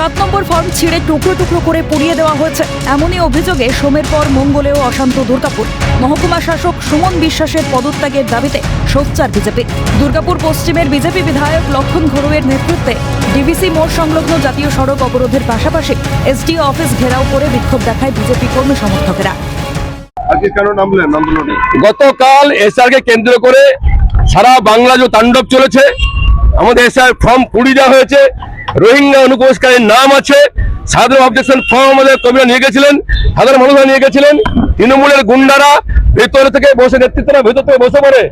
সাত নম্বর ফর্ম ছিঁড়ে টুকরো টুকরো করে পুড়িয়ে দেওয়া হয়েছে। এমনই অভিযোগে সোমের পর মঙ্গলেও অশান্ত দুর্গাপুর। মহকুমা শাসক সুমন বিশ্বাসের পদত্যাগের দাবিতে সোচ্চার বিজেপি। দুর্গাপুর পশ্চিমের বিজেপি বিধায়ক লক্ষণ ঘরুয়ের নেতৃত্বে ডিভিসি মোড় সংলগ্ন জাতীয় সড়ক অবরোধের পাশাপাশি এসডিও অফিস ঘেরাও করে বিক্ষোভ দেখায় বিজেপি কর্মী সমর্থকেরা। গতকাল এসআরকে কেন্দ্র করে সারা বাংলা যে তাণ্ডব চলেছে আমাদের এসআর ফর্ম পুড়ি দেওয়া হয়েছে। রোহিঙ্গা অনুপ্রবেশকারীর নাম আছে। সাধারণ অবজেকশন ফর্ম আমাদের কবিরা নিয়ে গেছিলেন, সাধারণ মানুষরা নিয়ে গেছিলেন। তৃণমূলের গুন্ডারা ভেতর থেকে বসে, নেতৃত্বরা ভেতর থেকে বসে পড়ে।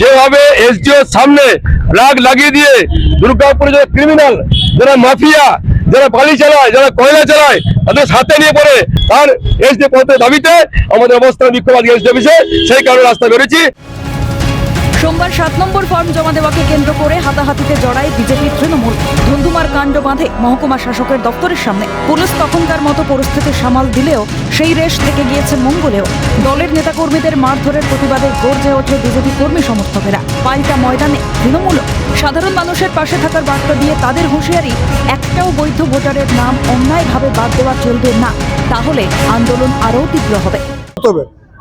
যেভাবে এসডিওর সামনে ফ্ল্যাগ লাগিয়ে দিয়ে দুর্গাপুরে যারা ক্রিমিনাল যারা মাফিয়া যারা বালি চালায়, যারা কয়লা চালায়, তাদের সাথে নিয়ে পড়ে। তার এসডি পদের দাবিতে আমাদের অবস্থান বিক্ষোভ আজকে এসডি অফিসে, সেই কারণে রাস্তা বেরোচ্ছি। সোমবার সাত নম্বর ফর্ম জমা দেওয়াকে কেন্দ্র করে হাতাহাতিতে জড়ায় বিজেপি তৃণমূল। ধুন্ধুমার কাণ্ড বাঁধে মহকুমা শাসকের দপ্তরের সামনে। পুলিশ তখনকার মতো পরিস্থিতি সামাল দিলেও সেই রেশ থেকে গিয়েছে মঙ্গলেও। দলের নেতাকর্মীদের মারধরের প্রতিবাদে গর্জে ওঠে বিজেপি কর্মী সমর্থকেরা। পাল্টা ময়দানে তৃণমূল। সাধারণ মানুষের পাশে থাকার বার্তা দিয়ে তাদের হুঁশিয়ারি, একটাও বৈধ ভোটারের নাম অন্যায়ভাবে বাদ দেওয়া চলবে না। তাহলে আন্দোলন আরও তীব্র হবে।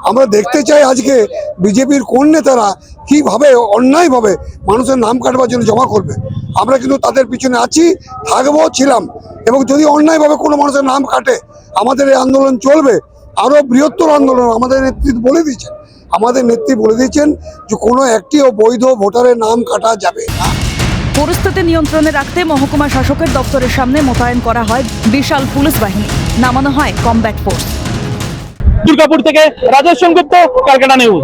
আমরা দেখতে চাই আজকে বিজেপির কোন নেতারা কীভাবে অন্যায়ভাবে মানুষের নাম কাটবার জন্য জমা করবে? আমরা কিন্তু তাদের পিছনে আছি থাকব ছিলাম। এবং যদি অন্যায়ভাবে কোনো মানুষের নাম কাটে আমাদের এই আন্দোলন চলবে আরও বৃহত্তর আন্দোলন আমাদের নেতৃত্ব বলে দিয়েছেন। আমাদের নেত্রী বলে দিয়েছেন যে কোনো একটিও বৈধ ভোটারের নাম কাটা যাবে না। পরিস্থিতি নিয়ন্ত্রণে রাখতে মহকুমা শাসকের দপ্তরের সামনে মোতায়েন করা হয় বিশাল পুলিশ বাহিনী। নামানো হয় কমব্যাট ফোর্স। দুর্গাপুর থেকে রাজেশ সেনগুপ্ত ক্যালকাটা নিউজ।